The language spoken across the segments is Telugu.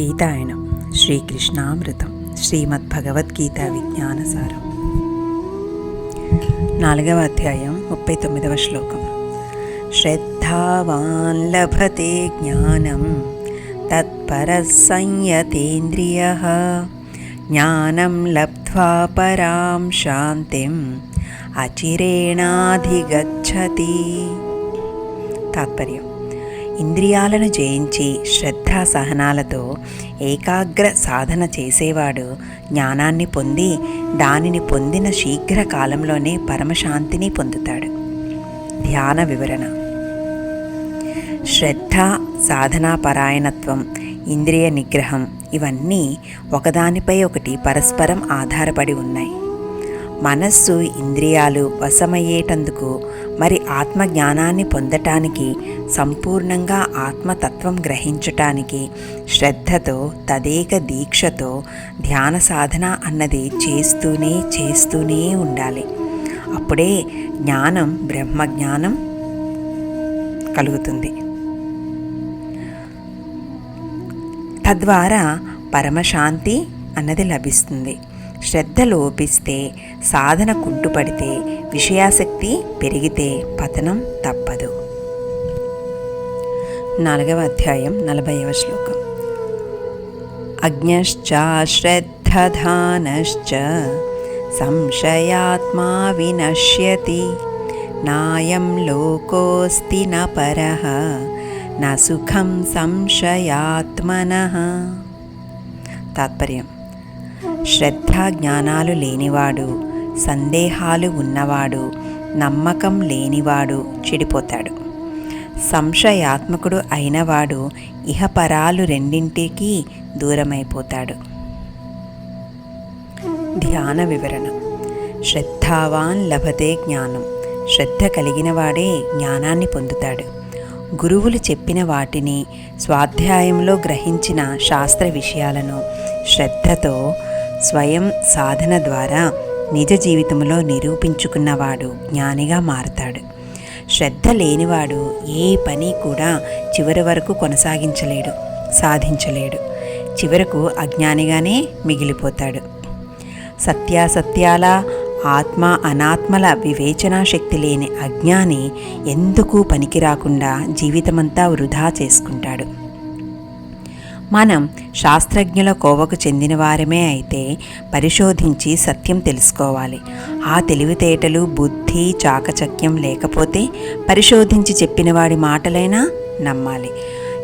గీతాయనం. శ్రీకృష్ణామృతం. శ్రీమద్ భగవద్గీత విజ్ఞానసారం. నాలుగవ అధ్యాయం ముప్పై తొమ్మిదవ శ్లోకం. శ్రద్ధావాన్ లభతే జ్ఞానం తత్పర సంయతేంద్రియ జ్ఞానం లబ్ధ్వా పరాం శాంతిం అచిరేణాధిగచ్చతి. తాత్పర్యం. ఇంద్రియాలను జయించి శ్రద్ధా సహనాలతో ఏకాగ్ర సాధన చేసేవాడు. జ్ఞానాన్ని పొంది దానిని పొందిన శీఘ్ర కాలంలోనే పరమశాంతిని పొందుతాడు. ధ్యాన వివరణ. శ్రద్ధ సాధనా పరాయణత్వం ఇంద్రియ నిగ్రహం ఇవన్నీ ఒకదానిపై ఒకటి పరస్పరం ఆధారపడి ఉన్నాయి. మనస్సు ఇంద్రియాలు వశమయ్యేటందుకు మరి ఆత్మ జ్ఞానాన్ని పొందటానికి సంపూర్ణంగా ఆత్మతత్వం గ్రహించటానికి శ్రద్ధతో తదేక దీక్షతో ధ్యాన సాధన అన్నది చేస్తూనే చేస్తూనే ఉండాలి. అప్పుడే జ్ఞానం బ్రహ్మజ్ఞానం కలుగుతుంది. తద్వారా పరమశాంతి అన్నది లభిస్తుంది. శ్రద్ధ లోపిస్తే సాధన కుంటుపడితే విషయాసక్తి పెరిగితే పతనం తప్పదు. నాలుగవ అధ్యాయం నలభైవ శ్లోకం. అజ్ఞశ్చాశ్రద్ధధానశ్చ సంశయాత్మా వినశ్యతి నాయం లోకోస్తి న పరః న సుఖం సంశయాత్మనః. తాత్పర్యం. శ్రద్ధ జ్ఞానాలు లేనివాడు సందేహాలు ఉన్నవాడు నమ్మకం లేనివాడు చెడిపోతాడు. సంశయాత్మకుడు అయినవాడు ఇహపరాలు రెండింటికి దూరమైపోతాడు. ధ్యాన వివరణ. శ్రద్ధావాన్ లభతే జ్ఞానం. శ్రద్ధ కలిగినవాడే జ్ఞానాన్ని పొందుతాడు. గురువులు చెప్పిన వాటిని స్వాధ్యాయంలో గ్రహించిన శాస్త్ర విషయాలను శ్రద్ధతో స్వయం సాధన ద్వారా నిజ జీవితంలో నిరూపించుకున్నవాడు జ్ఞానిగా మారతాడు. శ్రద్ధ లేనివాడు ఏ పని కూడా చివరి వరకు కొనసాగించలేడు సాధించలేడు. చివరకు అజ్ఞానిగానే మిగిలిపోతాడు. సత్యాసత్యాల ఆత్మ అనాత్మల వివేచనా శక్తి లేని అజ్ఞాని ఎందుకు పనికి రాకుండా జీవితమంతా వృధా చేసుకుంటాడు. మనం శాస్త్రజ్ఞుల కోవకు చెందిన వారమే అయితే పరిశోధించి సత్యం తెలుసుకోవాలి. ఆ తెలివితేటలు బుద్ధి చాకచక్యం లేకపోతే పరిశోధించి చెప్పినవాడి మాటలైనా నమ్మాలి.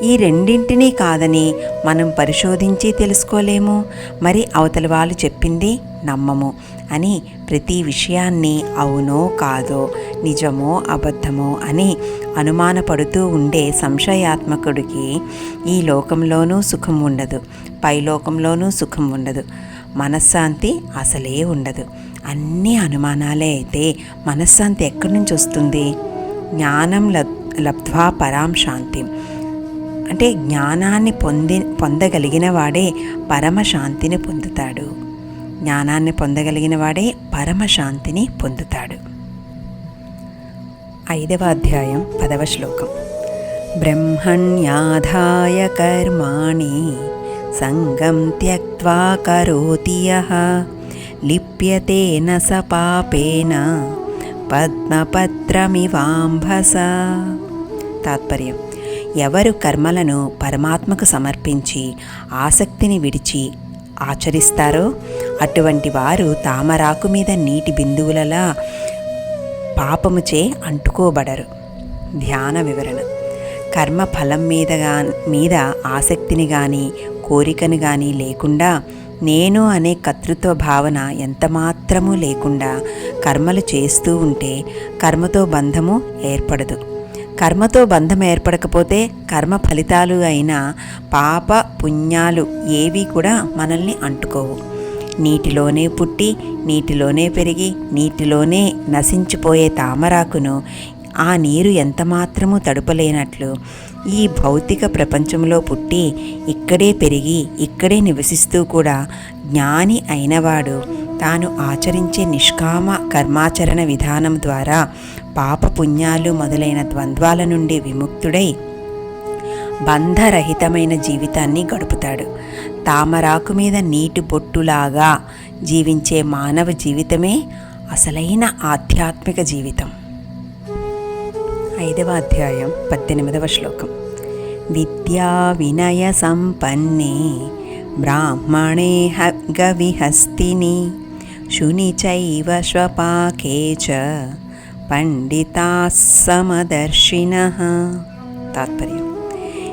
ఈ రెండింటినీ కాదని మనం పరిశోధించి తెలుసుకోలేము. మరి అవతలి వాళ్ళు చెప్పింది నమ్మము. అని ప్రతి విషయాన్ని అవునో కాదో నిజమో అబద్ధమో అని అనుమానపడుతూ ఉండే సంశయాత్మకుడికి ఈ లోకంలోనూ సుఖం ఉండదు పైలోకంలోనూ సుఖం ఉండదు మనశ్శాంతి అసలే ఉండదు. అన్ని అనుమానాలే అయితే మనశ్శాంతి ఎక్కడి నుంచి వస్తుంది? జ్ఞానం లబ్ లబ్ధ్వా పరాం శాంతి. అంటే జ్ఞానాన్ని పొంది పొందగలిగిన వాడే పరమశాంతిని పొందుతాడు. జ్ఞానాన్ని పొందగలిగిన వాడే పరమశాంతిని పొందుతాడు. ఐదవ అధ్యాయం పదవ శ్లోకం. బ్రహ్మణ్యాధాయ కర్మాణి సంగం త్యక్వా కరోతి లిప్యతేన లిప్యతే స పాపేన పద్మపత్రమివాంభస. తాత్పర్యం. ఎవరు కర్మలను పరమాత్మకు సమర్పించి ఆసక్తిని విడిచి ఆచరిస్తారో అటువంటి వారు తామరాకు మీద నీటి బిందువులలా పాపముచే అంటుకోబడరు. ధ్యాన వివరణ. కర్మ ఫలం మీద మీద ఆసక్తిని కానీ కోరికను కానీ లేకుండా నేను అనే కర్తృత్వ భావన ఎంతమాత్రమూ లేకుండా కర్మలు చేస్తూ ఉంటే కర్మతో బంధము ఏర్పడదు. కర్మతో బంధం ఏర్పడకపోతే కర్మ ఫలితాలు అయిన పాప పుణ్యాలు ఏవి కూడా మనల్ని అంటుకోవు. నీటిలోనే పుట్టి నీటిలోనే పెరిగి నీటిలోనే నశించిపోయే తామరాకును ఆ నీరు ఎంతమాత్రము తడుపలేనట్లు. ఈ భౌతిక ప్రపంచంలో పుట్టి ఇక్కడే పెరిగి ఇక్కడే నివసిస్తూ కూడా జ్ఞాని అయినవాడు తాను ఆచరించే నిష్కామ కర్మాచరణ విధానం ద్వారా పాప పుణ్యాలు మొదలైన ద్వంద్వాల నుండి విముక్తుడై బంధరహితమైన జీవితాన్ని గడుపుతాడు. తామరాకు మీద నీటి బొట్టులాగా జీవించే మానవ జీవితమే అసలైన ఆధ్యాత్మిక జీవితం. ఐదవ అధ్యాయం పద్దెనిమిదవ శ్లోకం. విద్యా వినయ సంపన్నే బ్రాహ్మణే గవిహస్తిని శుని చైవ స్వపాకే చ పండితా సమదర్శిన. తాత్పర్యం.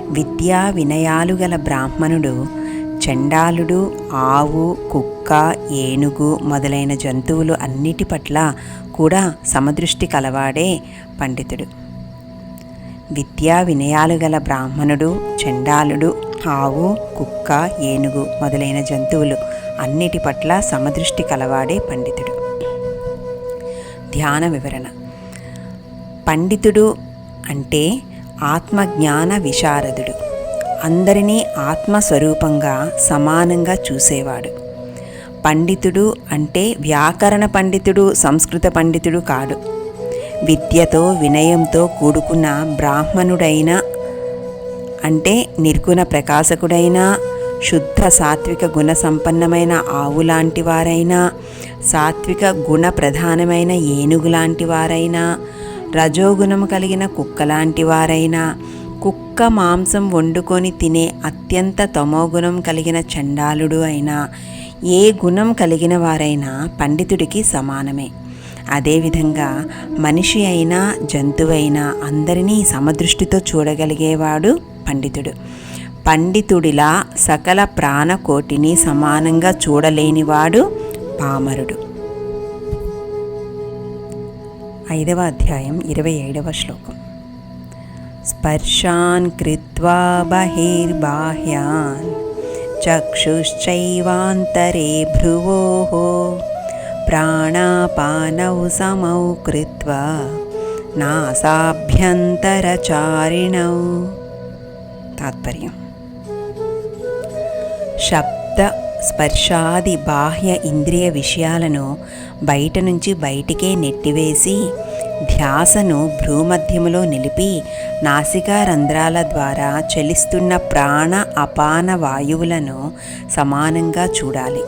విద్యా వినయాలు గల బ్రాహ్మణుడు చండాలుడు ఆవు కుక్క ఏనుగు మొదలైన జంతువులు అన్నిటి పట్ల కూడా సమదృష్టి కలవాడే పండితుడు. విద్యా వినయాలు గల బ్రాహ్మణుడు చండాలుడు ఆవు కుక్క ఏనుగు మొదలైన జంతువులు అన్నిటి పట్ల సమదృష్టి కలవాడే పండితుడు. ధ్యాన వివరణ. పండితుడు అంటే ఆత్మజ్ఞాన విశారదుడు. అందరినీ ఆత్మస్వరూపంగా సమానంగా చూసేవాడు. పండితుడు అంటే వ్యాకరణ పండితుడు సంస్కృత పండితుడు కాడు. విద్యతో వినయంతో కూడుకున్న బ్రాహ్మణుడైన అంటే నిర్గుణ ప్రకాశకుడైన శుద్ధ సాత్విక గుణ సంపన్నమైన ఆవు లాంటి వారైనా సాత్విక గుణ ప్రధానమైన ఏనుగు లాంటి వారైనా రజోగుణము కలిగిన కుక్క లాంటి వారైనా కుక్క మాంసం వండుకొని తినే అత్యంత తమోగుణం కలిగిన చండాలుడు అయినా ఏ గుణం కలిగిన వారైనా పండితుడికి సమానమే. అదేవిధంగా మనిషి అయినా జంతువైనా అందరినీ సమదృష్టితో చూడగలిగేవాడు పండితుడు. పండితుడిలా సకల ప్రాణకోటిని సమానంగా చూడలేనివాడు పామరుడు. ఐదవ అధ్యాయం ఇరవై ఏడవ శ్లోకం. స్పర్శాన్ కృత్వా బహిర్బాహ్యాన్ చక్షుశ్చైవాంతరే భ్రువోः ప్రాణాపానౌ సమౌ కృత్వా నాసాభ్యంతరచారిణౌ తాత్పర్యం శబ్ద స్పర్శాది బాహ్య ఇంద్రియ విషయాలను బయట నుంచి బయటికే నెట్టివేసి ధ్యాసను భ్రూమధ్యములో నిలిపి నాసికా రంధ్రాల ద్వారా చలిస్తున్న ప్రాణ అపాన వాయువులను సమానంగా చూడాలి.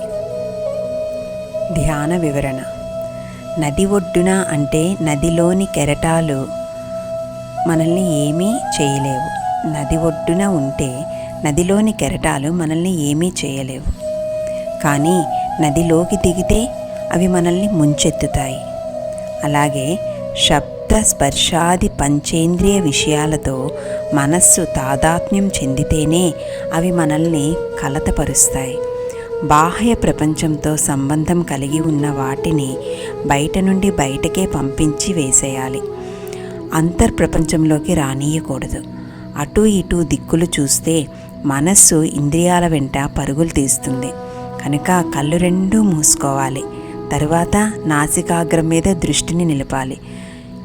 ధ్యాన వివరణ. నది ఒడ్డున అంటే నదిలోని కెరటాలు మనల్ని ఏమీ చేయలేవు. నది ఒడ్డున ఉంటే నదిలోని కెరటాలు మనల్ని ఏమీ చేయలేవు. కానీ నదిలోకి దిగితే అవి మనల్ని ముంచెత్తుతాయి. అలాగే శబ్ద స్పర్శాది పంచేంద్రియ విషయాలతో మనస్సు తాదాత్మ్యం చెందితేనే అవి మనల్ని కలతపరుస్తాయి. బాహ్య ప్రపంచంతో సంబంధం కలిగి ఉన్న వాటిని బయట నుండి బయటకే పంపించి వేసేయాలి. అంతర్ప్రపంచంలోకి రానియకూడదు. అటు ఇటు దిక్కులు చూస్తే మనస్సు ఇంద్రియాల వెంట పరుగులు తీస్తుంది. కనుక కళ్ళు రెండూ మూసుకోవాలి. తరువాత నాసికాగ్రం మీద దృష్టిని నిలపాలి.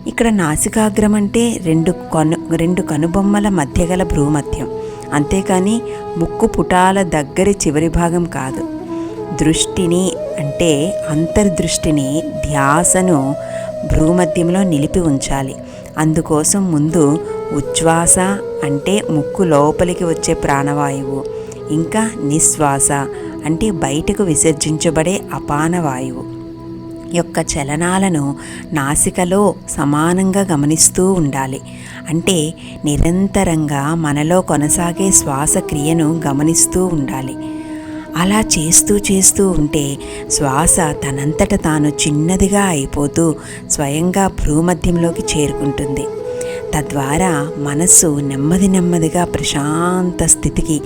ఇక్కడ నాసికాగ్రం అంటే రెండు కను రెండు కనుబొమ్మల మధ్య గల భ్రూమధ్యం. అంతేకాని ముక్కు పుటాల దగ్గరి చివరి భాగం కాదు. దృష్టిని అంటే అంతర్దృష్టిని ధ్యాసను భ్రూమధ్యంలో నిలిపి ఉంచాలి. అందుకోసం ముందు ఉచ్ఛ్వాస అంటే ముక్కు లోపలికి వచ్చే ప్రాణవాయువు ఇంకా నిశ్వాస అంటే బయటకు విసర్జించబడే అపానవాయువు. యొక్క చలనాలను నాసికలో సమానంగా గమనిస్తూ ఉండాలి. అంటే నిరంతరంగా మనలో కొనసాగే శ్వాసక్రియను గమనిస్తూ ఉండాలి. అలా చేస్తూ చేస్తూ ఉంటే శ్వాస తనంతట తాను చిన్నదిగా అయిపోతూ స్వయంగా భ్రూమధ్యంలోకి చేరుకుంటుంది. తద్వారా మనస్సు నెమ్మది నెమ్మదిగా ప్రశాంత స్థితికి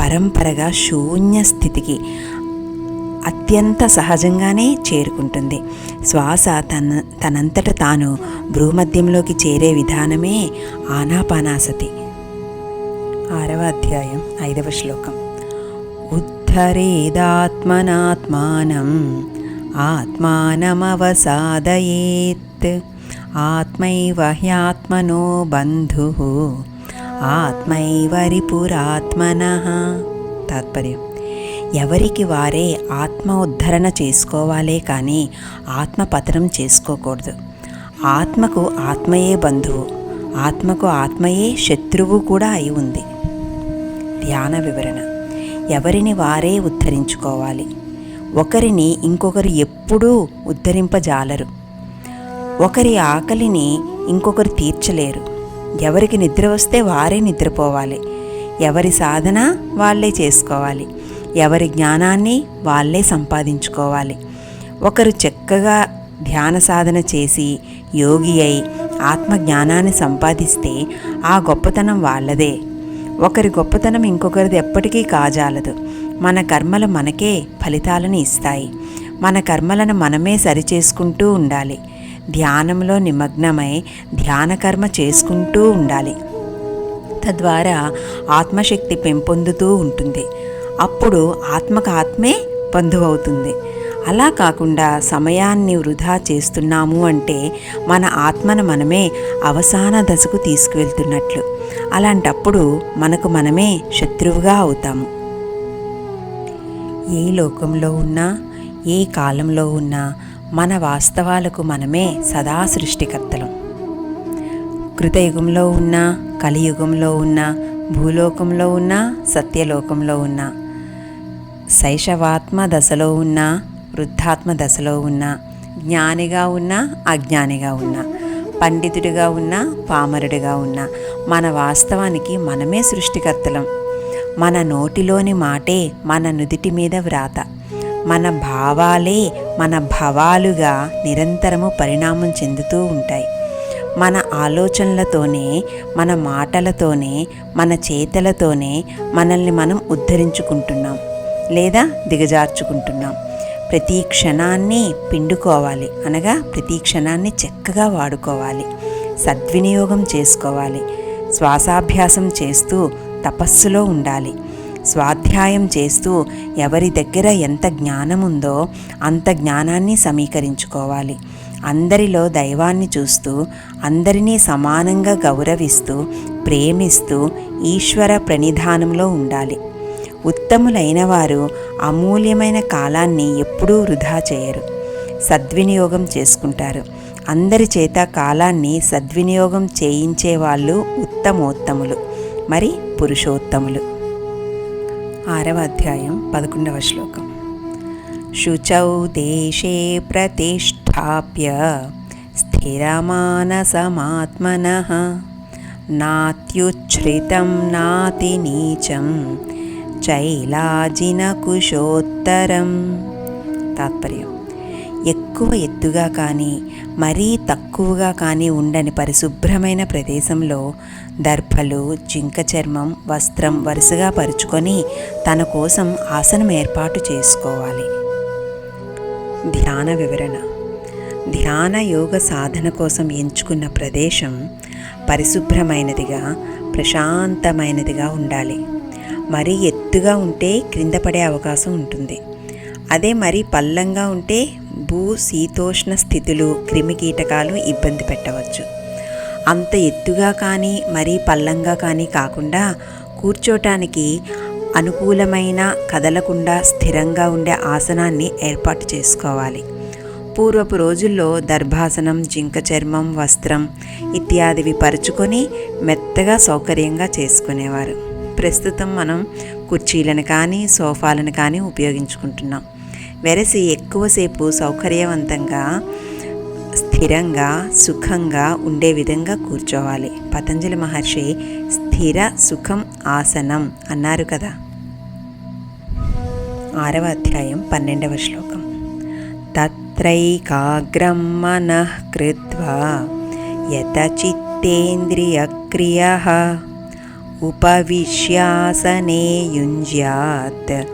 పరంపరగా శూన్య స్థితికి అత్యంత సహజంగానే చేరుకుంటుంది. శ్వాస తన తనంతట తాను భ్రూమధ్యంలోకి చేరే విధానమే ఆనాపానాసతి. ఆరవ అధ్యాయం ఐదవ శ్లోకం. ఉద్ధరేదాత్మనాత్మానం ఆత్మానమవసాదయేత్ ఆత్మైవ హ్యాత్మనో బంధు ఆత్మైవరిపురాత్మన తాత్పర్యం. ఎవరికి వారే ఆత్మ ఉద్ధరణ చేసుకోవాలే కానీ ఆత్మ పతనం చేసుకోకూడదు. ఆత్మకు ఆత్మయే బంధువు ఆత్మకు ఆత్మయే శత్రువు కూడా అయి ఉంది. ధ్యాన వివరణ. ఎవరిని వారే ఉద్ధరించుకోవాలి? ఒకరిని ఇంకొకరు ఎప్పుడూ ఉద్ధరింపజాలరు. ఒకరి ఆకలిని ఇంకొకరు తీర్చలేరు. ఎవరికి నిద్ర వస్తే వారే నిద్రపోవాలి. ఎవరి సాధన వాళ్ళే చేసుకోవాలి. ఎవరి జ్ఞానాన్ని వాళ్ళే సంపాదించుకోవాలి. ఒకరు చక్కగా ధ్యాన సాధన చేసి యోగి అయి ఆత్మజ్ఞానాన్ని సంపాదిస్తే ఆ గొప్పతనం వాళ్ళదే. ఒకరి గొప్పతనం ఇంకొకరిది ఎప్పటికీ కాజాలదు. మన కర్మలు మనకే ఫలితాలను ఇస్తాయి. మన కర్మలను మనమే సరిచేసుకుంటూ ఉండాలి. ధ్యానంలో నిమగ్నమై ధ్యాన కర్మ చేసుకుంటూ ఉండాలి. తద్వారా ఆత్మశక్తి పెంపొందుతూ ఉంటుంది. అప్పుడు ఆత్మకు ఆత్మే బంధువవుతుంది. అలా కాకుండా సమయాన్ని వృధా చేస్తున్నాము అంటే మన ఆత్మను మనమే అవసాన దశకు తీసుకువెళ్తున్నట్లు. అలాంటప్పుడు మనకు మనమే శత్రువుగా అవుతాము. ఏ లోకంలో ఉన్నా ఏ కాలంలో ఉన్నా మన వాస్తవాలకు మనమే సదా సృష్టికర్తలం. కృతయుగంలో ఉన్నా కలియుగంలో ఉన్నా భూలోకంలో ఉన్నా సత్యలోకంలో ఉన్నా శైశవాత్మ దశలో ఉన్నా వృద్ధాత్మ దశలో ఉన్నా జ్ఞానిగా ఉన్నా అజ్ఞానిగా ఉన్నా పండితుడిగా ఉన్నా పామరుడిగా ఉన్నా మన వాస్తవానికి మనమే సృష్టికర్తలం. మన నోటిలోని మాటే మన నుదిటి మీద వ్రాత. మన భావాలే మన భవాలుగా నిరంతరము పరిణామం చెందుతూ ఉంటాయి. మన ఆలోచనలతోనే మన మాటలతోనే మన చేతలతోనే మనల్ని మనం ఉద్ధరించుకుంటున్నాం. లేదా దిగజార్చుకుంటున్నాం. ప్రతి క్షణాన్ని పిండుకోవాలి. అనగా ప్రతి క్షణాన్ని చక్కగా వాడుకోవాలి. సద్వినియోగం చేసుకోవాలి. శ్వాసాభ్యాసం చేస్తూ తపస్సులో ఉండాలి. స్వాధ్యాయం చేస్తూ ఎవరి దగ్గర ఎంత జ్ఞానం ఉందో అంత జ్ఞానాన్ని సమీకరించుకోవాలి. అందరిలో దైవాన్ని చూస్తూ అందరినీ సమానంగా గౌరవిస్తూ ప్రేమిస్తూ ఈశ్వర ప్రణిధానంలో ఉండాలి. ఉత్తములైన వారు అమూల్యమైన కాలాన్ని ఎప్పుడూ వృధా చేయరు. సద్వినియోగం చేసుకుంటారు. అందరి చేత కాలాన్ని సద్వినియోగం చేయించే వాళ్ళు ఉత్తమోత్తములు. మరి పురుషోత్తములు. ఆరవ అధ్యాయం పదకొండవ శ్లోకం. శుచౌ దేశే ప్రతిష్టాప్య స్థిరమానసమాత్మన నాత్యుచ్ఛ్రితం నాతి నీచం చైలాజిన కుశోత్తరం. తాత్పర్యం. ఎక్కువ ఎత్తుగా కానీ మరీ తక్కువగా కానీ ఉండని పరిశుభ్రమైన ప్రదేశంలో దర్భలు జింక చర్మం వస్త్రం వరుసగా పరుచుకొని తన కోసం ఆసనం ఏర్పాటు చేసుకోవాలి. ధ్యాన వివరణ. ధ్యాన యోగ సాధన కోసం ఎంచుకున్న ప్రదేశం పరిశుభ్రమైనదిగా ప్రశాంతమైనదిగా ఉండాలి. మరీ ఎత్తుగా ఉంటే క్రింద పడే అవకాశం ఉంటుంది. అదే మరి పల్లంగా ఉంటే భూ శీతోష్ణ స్థితులు క్రిమికీటకాలు ఇబ్బంది పెట్టవచ్చు. అంత ఎత్తుగా కానీ మరీ పల్లంగా కానీ కాకుండా కూర్చోటానికి అనుకూలమైన కదలకుండా స్థిరంగా ఉండే ఆసనాన్ని ఏర్పాటు చేసుకోవాలి. పూర్వపు రోజుల్లో దర్భాసనం జింక చర్మం వస్త్రం ఇత్యాదివి పరుచుకొని మెత్తగా సౌకర్యంగా చేసుకునేవారు. ప్రస్తుతం మనం కుర్చీలను కానీ సోఫాలను కానీ ఉపయోగించుకుంటున్నాం. వెరసి ఎక్కువసేపు సౌకర్యవంతంగా స్థిరంగా సుఖంగా ఉండే విధంగా కూర్చోవాలి. పతంజలి మహర్షి స్థిర సుఖం ఆసనం అన్నారు కదా. ఆరవ అధ్యాయం పన్నెండవ శ్లోకం. తత్రైకాగ్రం మనః కృత్వా యతచిత్తేంద్రియక్రియ ఉపవిశ్యాసనే యుంజ్యాత్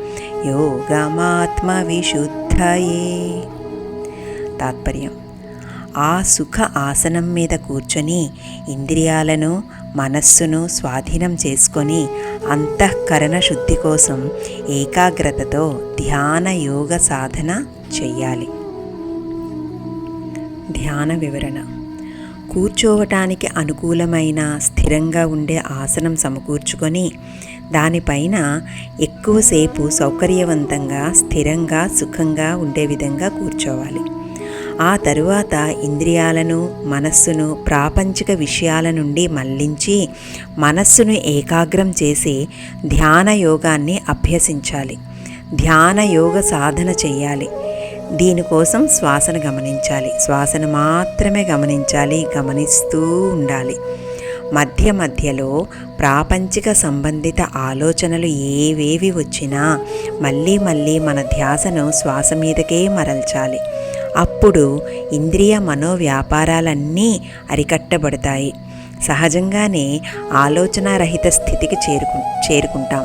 యోగమాత్మవిశుద్ధయే తాత్పర్యం ఆ సుఖ ఆసనం మీద కూర్చొని ఇంద్రియాలను మనస్సును స్వాధీనం చేసుకొని అంతఃకరణ శుద్ధి కోసం ఏకాగ్రతతో ధ్యాన యోగ సాధన చెయ్యాలి. ధ్యాన వివరణ. కూర్చోవటానికి అనుకూలమైన స్థిరంగా ఉండే ఆసనం సమకూర్చుకొని దానిపైన ఎక్కువసేపు సౌకర్యవంతంగా స్థిరంగా సుఖంగా ఉండే విధంగా కూర్చోవాలి. ఆ తరువాత ఇంద్రియాలను మనస్సును ప్రాపంచిక విషయాల నుండి మళ్ళించి మనస్సును ఏకాగ్రం చేసి ధ్యాన యోగాన్ని అభ్యసించాలి. ధ్యాన యోగ సాధన చేయాలి. దీనికోసం శ్వాసను గమనించాలి. శ్వాసను మాత్రమే గమనించాలి గమనిస్తూ ఉండాలి. మధ్య మధ్యలో ప్రాపంచిక సంబంధిత ఆలోచనలు ఏవేవి వచ్చినా మళ్ళీ మళ్ళీ మన ధ్యాసను శ్వాస మీదకే మరల్చాలి. అప్పుడు ఇంద్రియ మనోవ్యాపారాలన్నీ అరికట్టబడతాయి. సహజంగానే ఆలోచనారహిత స్థితికి చేరుకు చేరుకుంటాం.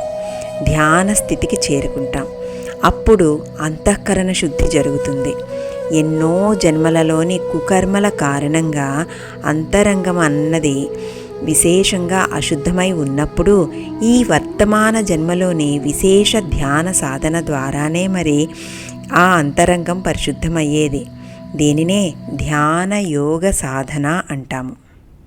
ధ్యాన స్థితికి చేరుకుంటాం. అప్పుడు అంతఃకరణ శుద్ధి జరుగుతుంది. ఎన్నో జన్మలలోని కుకర్మల కారణంగా అంతరంగం అన్నది విశేషంగా అశుద్ధమై ఉన్నప్పుడు ఈ వర్తమాన జన్మలోని విశేష ధ్యాన సాధన ద్వారానే మరి ఆ అంతరంగం పరిశుద్ధమయ్యేది. దీనినే ధ్యాన యోగ సాధన అంటాము.